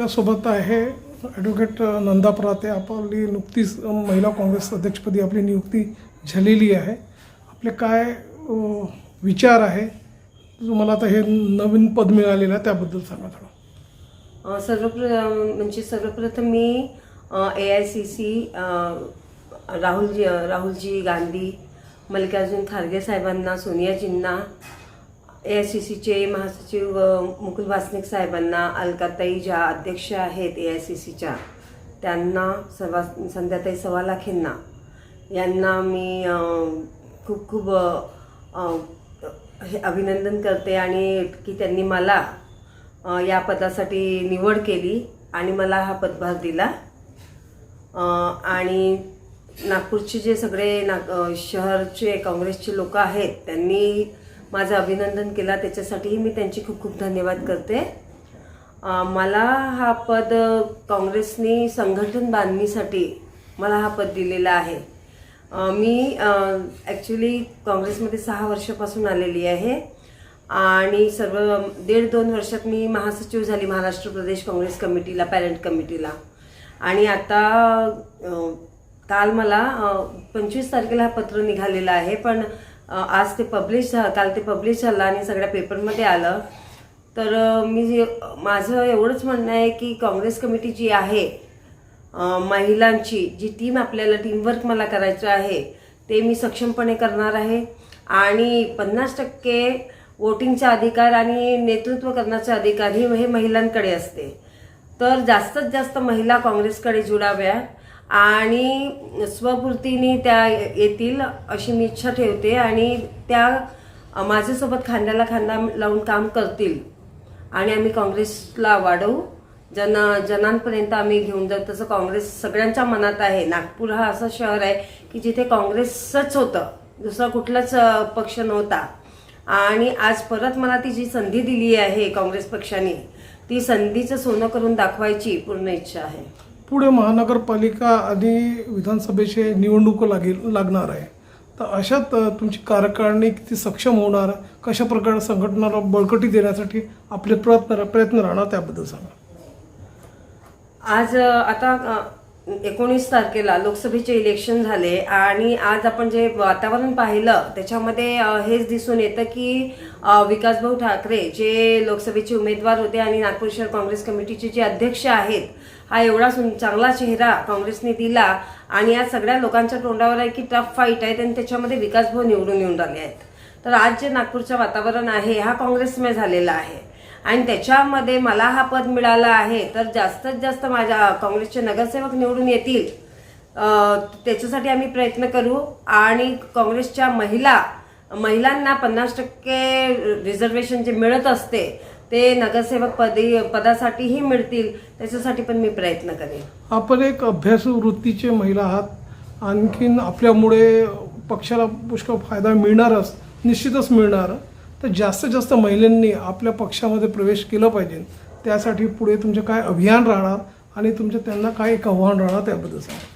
आपल्यासोबत आहे ॲडव्होकेट नंदा पराते. आपली नुकतीच महिला काँग्रेस अध्यक्षपदी आपली नियुक्ती झालेली आहे. आपले काय विचार आहे? तुम्हाला आता हे नवीन पद मिळालेलं आहे त्याबद्दल सांगा थोडं. सर्वप्र म्हणजे सर्वप्रथम मी A I C C Rahulji Rahulji Gandhi Mallikarjun Kharge साहेबांना सोनियाजींना ए आय सी सीचे महासचिव मुकुल वासनिक साहेबांना अलकाताई ज्या अध्यक्ष आहेत ए आय सी सीच्या त्यांना सवा संध्याताई सव्वा यांना. मी खूप खूप हे अभिनंदन करते आणि की त्यांनी मला या पदासाठी निवड केली आणि मला हा पदभार दिला. आणि नागपूरचे जे सगळे नाग शहरचे काँग्रेसचे लोक आहेत त्यांनी माझं अभिनंदन केलं. त्याच्यासाठीही मी त्यांची खूप खूप धन्यवाद करते. मला हा पद काँग्रेसने संघटन बांधणीसाठी मला हा पद दिलेला आहे. मी ॲक्च्युली काँग्रेसमध्ये सहा वर्षापासून आलेली आहे. आणि सर्व दीड दोन वर्षात मी महासचिव झाली महाराष्ट्र प्रदेश काँग्रेस कमिटीला पॅरेंट कमिटीला. आणि आता काल मला पंचवीस तारखेला हा पत्र निघालेलं आहे. पण आज ते पब्लिश झा काल ते पब्लिश झालं आणि सगळ्या पेपरमध्ये आलं. तर मी माझं एवढंच म्हणणं आहे की काँग्रेस कमिटी जी आहे महिलांची जी टीम आपल्याला टीमवर्क मला करायचं आहे ते मी सक्षमपणे करणार आहे. आणि पन्नास टक्के वोटिंगचा अधिकार आणि नेतृत्व करण्याचा अधिकार ही हे महिलांकडे असते. तर जास्तीत जास्त महिला काँग्रेसकडे जुडाव्या. आणि स्वपूर्तीने त्या येतील अशी मी इच्छा ठेवते आणि त्या माझ्यासोबत खांद्याला खांदा लावून काम करतील. आणि आम्ही काँग्रेसला वाढवू. जन जनांपर्यंत आम्ही घेऊन जाऊ. तसं काँग्रेस सगळ्यांच्या मनात आहे. नागपूर हा असं शहर आहे की जिथे काँग्रेसच होतं. दुसरा कुठलाच पक्ष नव्हता. आणि आज परत मला ती जी संधी दिली आहे काँग्रेस पक्षाने ती संधीचं सोनं करून दाखवायची पूर्ण इच्छा आहे. पुढे महानगरपालिका आणि विधानसभेचे निवडणूक लागेल लागणार आहे. तर अशात तुमची कार्यकारिणी किती सक्षम होणार? कशा प्रकारे संघटनाला बळकटी देण्यासाठी आपले प्रयत्न प्रयत्न राहणार त्याबद्दल सांगा. आज आता एकोणीस तारखेला लोकसभेचे इलेक्शन झाले आणि आज आपण जे वातावरण पाहिलं त्याच्यामध्ये हेच दिसून येतं की विकासभाऊ ठाकरे जे लोकसभेचे उमेदवार होते आणि नागपूर शहर काँग्रेस कमिटीचे जे अध्यक्ष आहेत हा एवढा चांगला चेहरा काँग्रेसने दिला आणि या सगळ्या लोकांच्या तोंडावर आहे की टफ फाईट आहे आणि त्याच्यामध्ये विकासभाऊ निवडून येऊन राहिले आहेत. तर आज जे नागपूरचं वातावरण आहे हा काँग्रेसमय झालेला आहे. आणि त्याच्यामध्ये मला हा पद मिळाला आहे तर जास्तीत जास्त माझ्या काँग्रेसचे नगरसेवक निवडून येतील त्याच्यासाठी आम्ही प्रयत्न करू. आणि काँग्रेसच्या महिला महिलांना पन्नास टक्के रिझर्वेशन जे मिळत असते ते नगरसेवक पदी पदासाठीही मिळतील त्याच्यासाठी पण मी प्रयत्न करेन. आपण एक अभ्यासू वृत्तीचे महिला आहात. आणखीन आपल्यामुळे पक्षाला पुष्कळ फायदा मिळणारच निश्चितच मिळणार. तर जास्तीत जास्त महिलांनी आपल्या पक्षामध्ये प्रवेश केला पाहिजे. त्यासाठी पुढे तुमचे काय अभियान राहणार आणि तुमचं त्यांना काय एक आव्हान राहणार त्याबद्दल सांगा.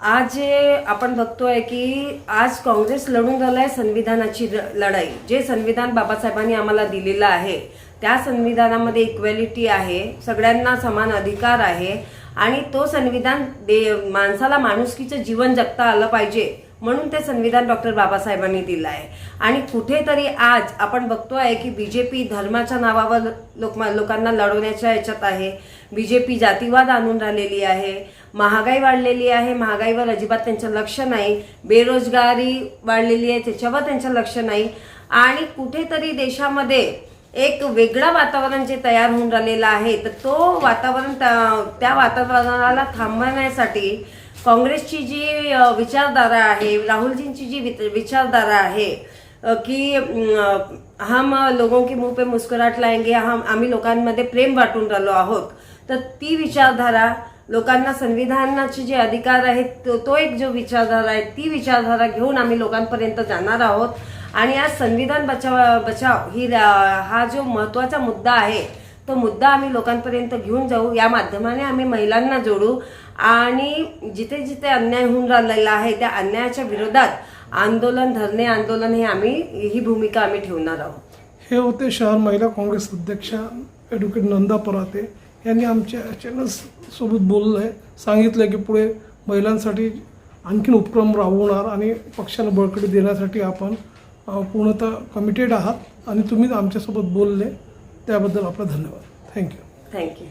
आज जे आपण बघतोय की आज काँग्रेस लढून राहिलाय संविधानाची लढाई. जे संविधान बाबासाहेबांनी आम्हाला दिलेलं आहे त्या संविधानामध्ये इक्वॅलिटी आहे सगळ्यांना समान अधिकार आहे आणि तो संविधान दे माणसाला माणुसकीचं जीवन जगता आलं पाहिजे. म्हणून ते संविधान डॉक्टर बाबासाहेबांनी दिलं आहे आणि कुठेतरी आज आपण बघतोय की बीजेपी धर्माच्या नावावर लोक लोकांना लढवण्याच्या याच्यात आहे. बीजेपी जातीवाद आणून राहिलेली आहे. महागाई वाढलेली आहे. महागाईवर अजिबात त्यांचं लक्ष नाही. बेरोजगारी वाढलेली आहे. त्याच्यावर त्यांचं लक्ष नाही. आणि कुठेतरी देशामध्ये एक वेगळं वातावरण जे तयार होऊन राहिलेलं आहे तर तो वातावरण त्या- त्या वातावरणाला थांबवण्यासाठी काँग्रेसची जी विचारधारा आहे राहुलजींची जी विचारधारा आहे की हम लोगों के मुंह पे मुस्कुराट लाएंगे हम आम्ही लोकांमध्ये प्रेम वाटून राहिलो आहोत. तर ती विचारधारा लोकांना संविधानाचे जे अधिकार आहेत तो तो एक जो विचारधारा आहे ती विचारधारा घेऊन आम्ही लोकांपर्यंत जाणार आहोत. आणि आज संविधान बचाव बचाव ही रा- हा जो महत्त्वाचा मुद्दा आहे तो मुद्दा आम्ही लोकांपर्यंत घेऊन जाऊ. या माध्यमाने आम्ही महिलांना जोडू. आणि जिथे जिथे अन्याय होऊन राहिलेला आहे त्या अन्यायाच्या विरोधात आंदोलन धरणे आंदोलन हे आम्ही ही भूमिका आम्ही ठेवणार आहोत. हे होते शहर महिला काँग्रेस अध्यक्षा ॲडव्होकेट नंदा पराते. यांनी आमच्या चॅनल सोबत बोललं आहे सांगितलं की पुढे महिलांसाठी आणखीन उपक्रम राबवणार आणि पक्षाला बळकटी देण्यासाठी आपण पूर्णतः कमिटेड आहात. आणि तुम्ही आमच्यासोबत बोलले. त्याबद्दल आपला धन्यवाद थँक्यू थँक्यू